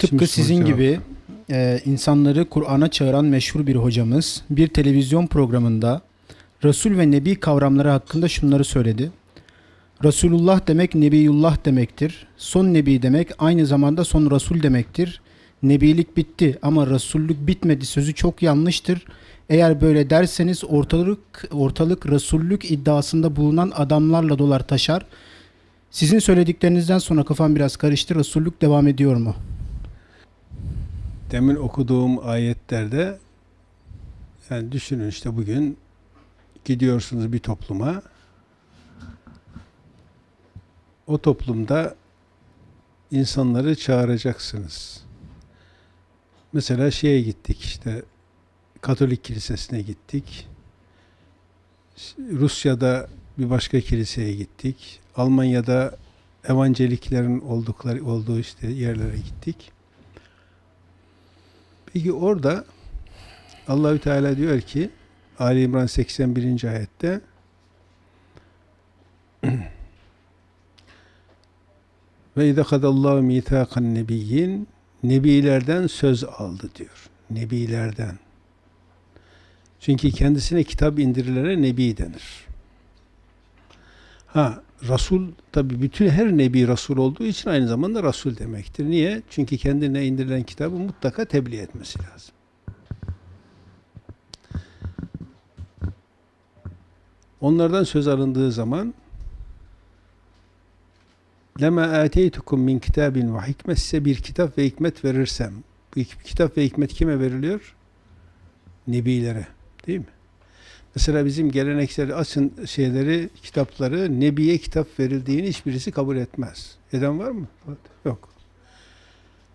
Tıpkı Şimdi sizin gibi e, insanları Kur'an'a çağıran meşhur bir hocamız bir televizyon programında Resul ve Nebi kavramları hakkında şunları söyledi. Resulullah demek Nebiyullah demektir. Son Nebi demek aynı zamanda son Resul demektir. Nebilik bitti ama Resullük bitmedi sözü çok yanlıştır. Eğer böyle derseniz ortalık ortalık Resullük iddiasında bulunan adamlarla dolar taşar. Sizin söylediklerinizden sonra kafam biraz karıştı. Resullük devam ediyor mu? Demin okuduğum ayetlerde yani düşünün işte bugün gidiyorsunuz bir topluma o toplumda insanları çağıracaksınız. Mesela şeye gittik işte Katolik kilisesine gittik. Rusya'da bir başka kiliseye gittik. Almanya'da evangeliklerin oldukları olduğu işte yerlere gittik. Peki orada Allahü Teala diyor ki Ali İmran 81. ayette ve idâ kadallâhu mîthâkan nebiyyin nebilerden söz aldı diyor. Nebilerden. Çünkü kendisine kitap indirilene nebi denir. Ha, Rasul tabi bütün her nebi Rasul olduğu için aynı zamanda Rasul demektir. Niye? Çünkü kendine indirilen kitabı mutlaka tebliğ etmesi lazım. Onlardan söz alındığı zaman lema ateytukum min kitabin ve hikmet size bir kitap ve hikmet verirsem bu kitap ve hikmet kime veriliyor? Nebilere. Değil mi? Mesela bizim geleneksel açın şeyleri, kitapları, Nebi'ye kitap verildiğini hiçbirisi kabul etmez. Eden var mı? Yok.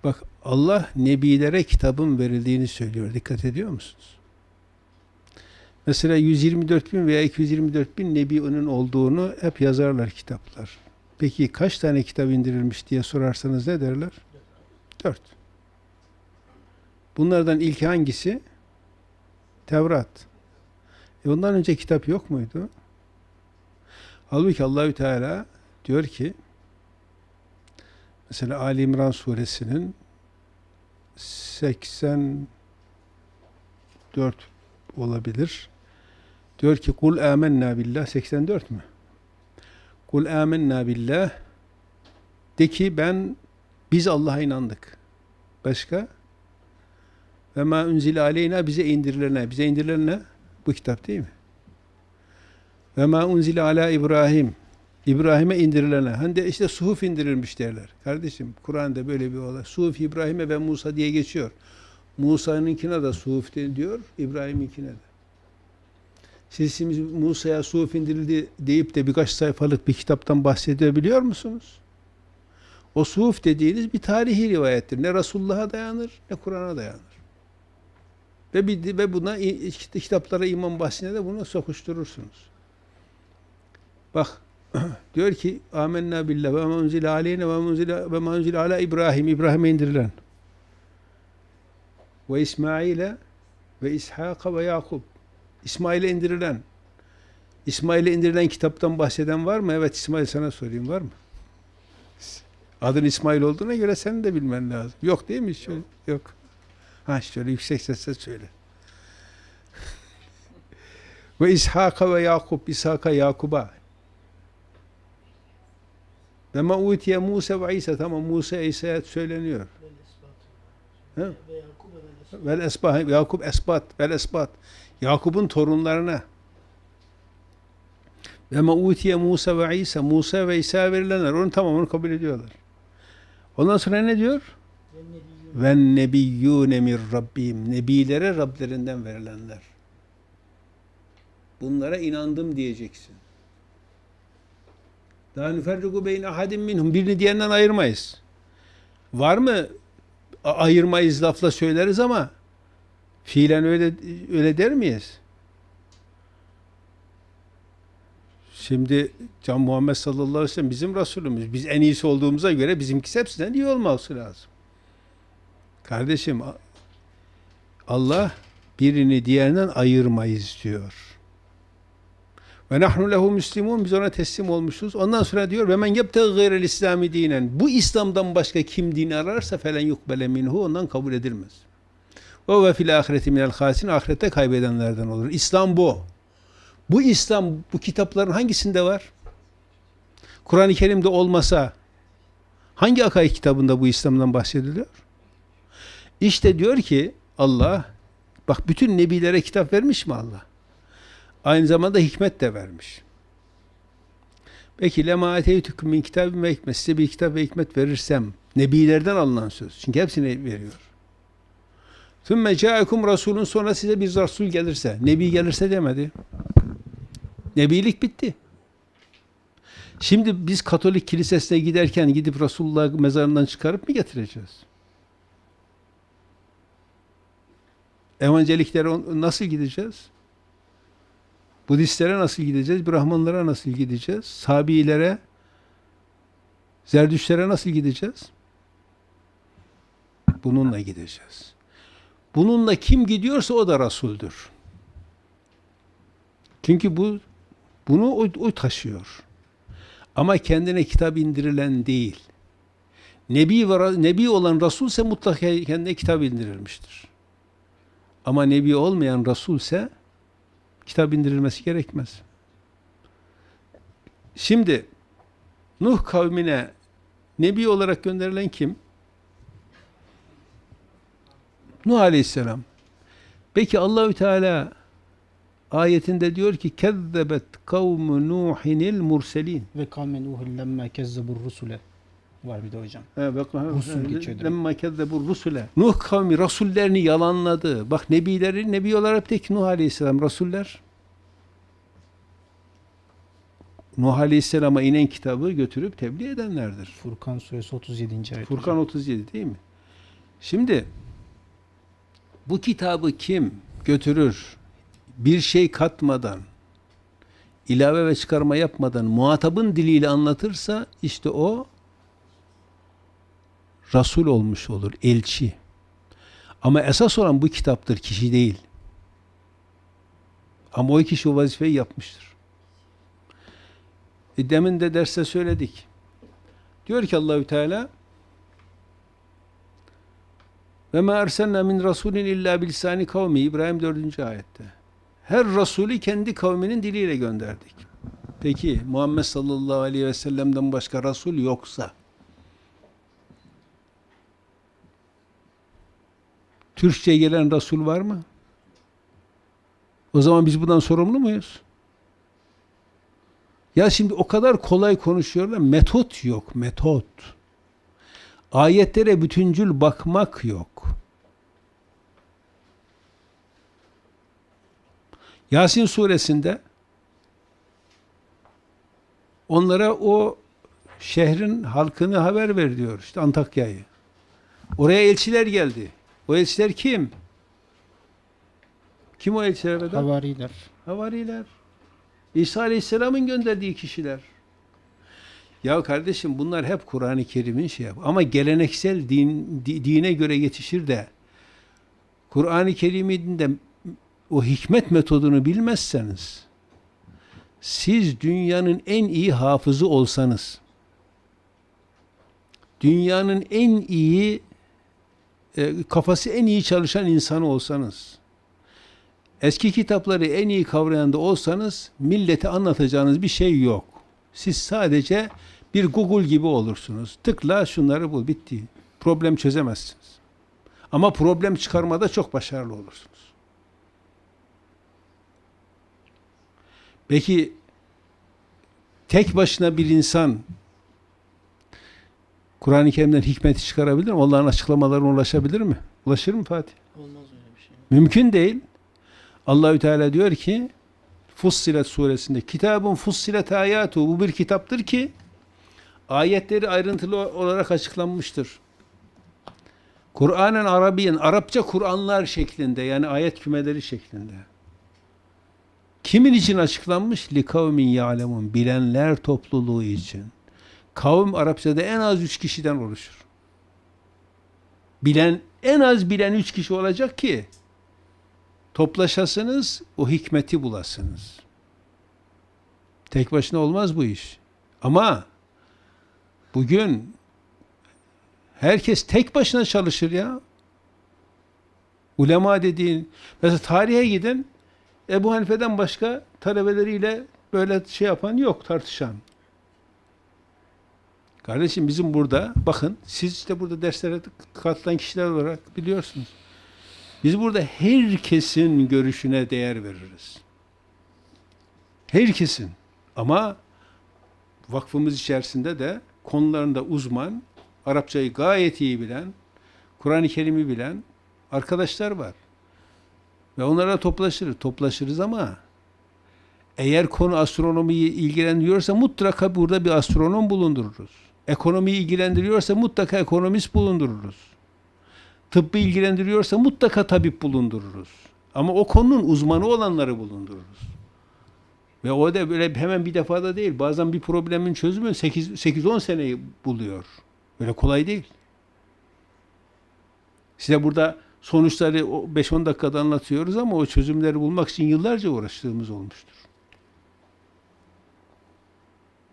Bak Allah Nebilere kitabın verildiğini söylüyor. Dikkat ediyor musunuz? Mesela 124 bin veya 224 bin Nebi'nin olduğunu hep yazarlar kitaplar. Peki kaç tane kitap indirilmiş diye sorarsanız ne derler? Dört. Bunlardan ilk hangisi? Tevrat. E ondan önce kitap yok muydu? Halbuki Allahü Teala diyor ki mesela Ali İmran suresinin 84 olabilir. Diyor ki kul amennâ billah 84 mü? Kul amennâ billah de ki ben biz Allah'a inandık. Başka? Ve ma unzile aleyna bize indirilene. Bize indirilen ne? Bu kitap değil mi? Ve ma unzile ala İbrahim. İbrahim'e indirilene. Hani de işte suhuf indirilmiş derler. Kardeşim Kur'an'da böyle bir olay. Suhuf İbrahim'e ve Musa diye geçiyor. Musa'nınkine de suhuf diyor, İbrahim'inkine de. Siz şimdi Musa'ya suhuf indirildi deyip de birkaç sayfalık bir kitaptan bahsedebiliyor musunuz? O suhuf dediğiniz bir tarihi rivayettir. Ne Resulullah'a dayanır ne Kur'an'a dayanır. Ve, bir, ve buna kitaplara iman bahsine de bunu sokuşturursunuz. Bak diyor ki amennâ billah ve ma unzile aleyne ve ma unzile ve ma unzile ala İbrahim İbrahim'e indirilen ve İsmail'e ve İshak'a ve Yakub İsmail'e indirilen İsmail'e indirilen kitaptan bahseden var mı? Evet İsmail sana sorayım var mı? Adın İsmail olduğuna göre senin de bilmen lazım. Yok değil mi? Şöyle, yok. Ha şöyle yüksek sesle söyle. ve İshak'a ve Yakup, İshak'a, Yakub'a. Ve ma utiye Musa ve İsa. Tamam Musa, İsa'ya söyleniyor. Ha? Vel esbah, Yakup esbat, vel esbat. Yakup'un torunlarına. Ve ma utiye Musa ve İsa. Musa ve İsa verilenler. Onun tamamını kabul ediyorlar. Ondan sonra ne diyor? Ve nebiyyûne min rabbim nebilere Rablerinden verilenler. Bunlara inandım diyeceksin. Daha nüferriku beyne ahadim minhum birini diğerinden ayırmayız. Var mı A- ayırmayız lafla söyleriz ama fiilen öyle öyle der miyiz? Şimdi Can Muhammed sallallahu aleyhi ve sellem bizim Resulümüz. Biz en iyisi olduğumuza göre bizimkisi hepsinden iyi olması lazım. Kardeşim Allah birini diğerinden ayırmayız diyor. Ve nahnu lehu müslimun biz ona teslim olmuşuz. Ondan sonra diyor ve men yebtegi gayrel İslami dinen. Bu İslam'dan başka kim din ararsa felen yukbele minhu ondan kabul edilmez. Ve ve fil ahireti minel hasirin ahirette kaybedenlerden olur. İslam bu. Bu İslam bu kitapların hangisinde var? Kur'an-ı Kerim'de olmasa hangi akaid kitabında bu İslam'dan bahsediliyor? İşte diyor ki Allah bak bütün nebilere kitap vermiş mi Allah? Aynı zamanda hikmet de vermiş. Peki lema ateytüküm min kitabin ve hikmet size bir kitap ve hikmet verirsem nebilerden alınan söz. Çünkü hepsini veriyor. Sümme ca'ekum rasulun sonra size bir rasul gelirse, nebi gelirse demedi. Nebilik bitti. Şimdi biz Katolik kilisesine giderken gidip Resulullah mezarından çıkarıp mı getireceğiz? Evangeliklere nasıl gideceğiz? Budistlere nasıl gideceğiz? Brahmanlara nasıl gideceğiz? Sabiilere, Zerdüştlere nasıl gideceğiz? Bununla gideceğiz. Bununla kim gidiyorsa o da Resul'dür. Çünkü bu bunu o, o taşıyor. Ama kendine kitap indirilen değil. Nebi ve nebi olan Resul ise mutlaka kendine kitap indirilmiştir. Ama nebi olmayan Resul ise kitap indirilmesi gerekmez. Şimdi Nuh kavmine nebi olarak gönderilen kim? Nuh Aleyhisselam. Peki Allahü Teala ayetinde diyor ki kezzebet kavmu Nuhinil murselin. Ve kavme Nuhun lemme kezzebur rusule. Var bir de hocam. He, bak, Rusul geçiyor. Lemma kezzebur rusule. Nuh kavmi rasullerini yalanladı. Bak nebileri nebi olarak tek Nuh Aleyhisselam rasuller. Nuh Aleyhisselam'a inen kitabı götürüp tebliğ edenlerdir. Furkan suresi 37. ayet. Furkan hocam. 37 değil mi? Şimdi bu kitabı kim götürür bir şey katmadan ilave ve çıkarma yapmadan muhatabın diliyle anlatırsa işte o Rasul olmuş olur, elçi. Ama esas olan bu kitaptır, kişi değil. Ama o kişi o vazifeyi yapmıştır. E demin de derste söyledik. Diyor ki Allahü Teala ve ma erselna min rasulin illa bilisani kavmi İbrahim 4. ayette. Her rasulü kendi kavminin diliyle gönderdik. Peki Muhammed sallallahu aleyhi ve sellem'den başka rasul yoksa Türkçe gelen rasul var mı? O zaman biz bundan sorumlu muyuz? Ya şimdi o kadar kolay konuşuyorlar. Metot yok, metot. Ayetlere bütüncül bakmak yok. Yasin suresinde onlara o şehrin halkını haber ver diyor. İşte Antakya'yı. Oraya elçiler geldi. O elçiler kim? Kim o elçiler? Vedat? Havariler. Havariler. İsa Aleyhisselam'ın gönderdiği kişiler. Ya kardeşim bunlar hep Kur'an-ı Kerim'in şey yap. Ama geleneksel din, di- dine göre yetişir de Kur'an-ı Kerim'in de o hikmet metodunu bilmezseniz siz dünyanın en iyi hafızı olsanız dünyanın en iyi e, kafası en iyi çalışan insanı olsanız eski kitapları en iyi kavrayan da olsanız millete anlatacağınız bir şey yok. Siz sadece bir Google gibi olursunuz. Tıkla şunları bul bitti. Problem çözemezsiniz. Ama problem çıkarmada çok başarılı olursunuz. Peki tek başına bir insan Kur'an-ı Kerim'den hikmeti çıkarabilir mi? Onların açıklamalarına ulaşabilir mi? Ulaşır mı Fatih? Olmaz öyle bir şey. Mümkün değil. Allahü Teala diyor ki Fussilet suresinde kitabın fussilet ayatu bu bir kitaptır ki ayetleri ayrıntılı olarak açıklanmıştır. Kur'an'ın Arabiyen Arapça Kur'anlar şeklinde yani ayet kümeleri şeklinde. Kimin için açıklanmış? Li kavmin ya'lemun bilenler topluluğu için. Kavim Arapçada en az üç kişiden oluşur. Bilen en az bilen üç kişi olacak ki toplaşasınız, o hikmeti bulasınız. Tek başına olmaz bu iş. Ama bugün herkes tek başına çalışır ya. Ulema dediğin, mesela tarihe gidin, Ebu Hanife'den başka talebeleriyle böyle şey yapan yok, tartışan. Kardeşim bizim burada, bakın siz işte burada derslere katılan kişiler olarak biliyorsunuz. Biz burada herkesin görüşüne değer veririz. Herkesin. Ama vakfımız içerisinde de konularında uzman, Arapçayı gayet iyi bilen, Kur'an-ı Kerim'i bilen arkadaşlar var. Ve onlara toplaşırız. Toplaşırız ama eğer konu astronomiyi ilgilendiriyorsa mutlaka burada bir astronom bulundururuz. Ekonomiyi ilgilendiriyorsa mutlaka ekonomist bulundururuz. Tıbbı ilgilendiriyorsa mutlaka tabip bulundururuz. Ama o konunun uzmanı olanları bulundururuz. Ve o da böyle hemen bir defada değil. Bazen bir problemin çözümü 8-10 seneyi buluyor. Böyle kolay değil. Size burada sonuçları 5-10 dakikada anlatıyoruz ama o çözümleri bulmak için yıllarca uğraştığımız olmuştur.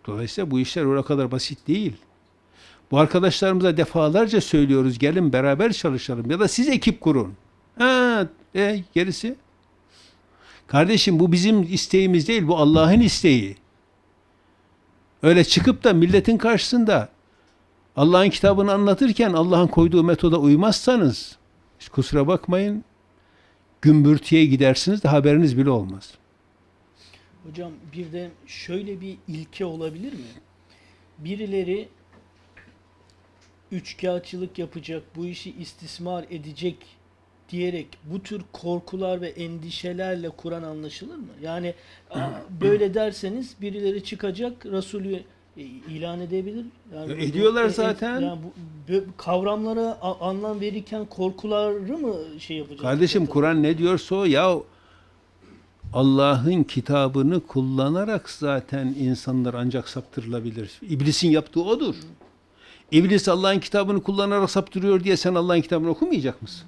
Dolayısıyla bu işler o kadar basit değil. Bu arkadaşlarımıza defalarca söylüyoruz gelin beraber çalışalım ya da siz ekip kurun. Ha, e, gerisi? Kardeşim bu bizim isteğimiz değil bu Allah'ın isteği. Öyle çıkıp da milletin karşısında Allah'ın kitabını anlatırken Allah'ın koyduğu metoda uymazsanız kusura bakmayın gümbürtüye gidersiniz de haberiniz bile olmaz. Hocam bir de şöyle bir ilke olabilir mi? Birileri üçkağıtçılık yapacak, bu işi istismar edecek diyerek bu tür korkular ve endişelerle Kur'an anlaşılır mı? Yani böyle derseniz birileri çıkacak, Resulü e, ilan edebilir. Yani Ya bu- ediyorlar e, e, zaten. yani bu, bu kavramlara anlam verirken korkuları mı şey yapacak? Kardeşim Kur'an ne diyorsa o ya Allah'ın kitabını kullanarak zaten insanlar ancak saptırılabilir. İblisin yaptığı odur. İblis Allah'ın kitabını kullanarak saptırıyor diye sen Allah'ın kitabını okumayacak mısın?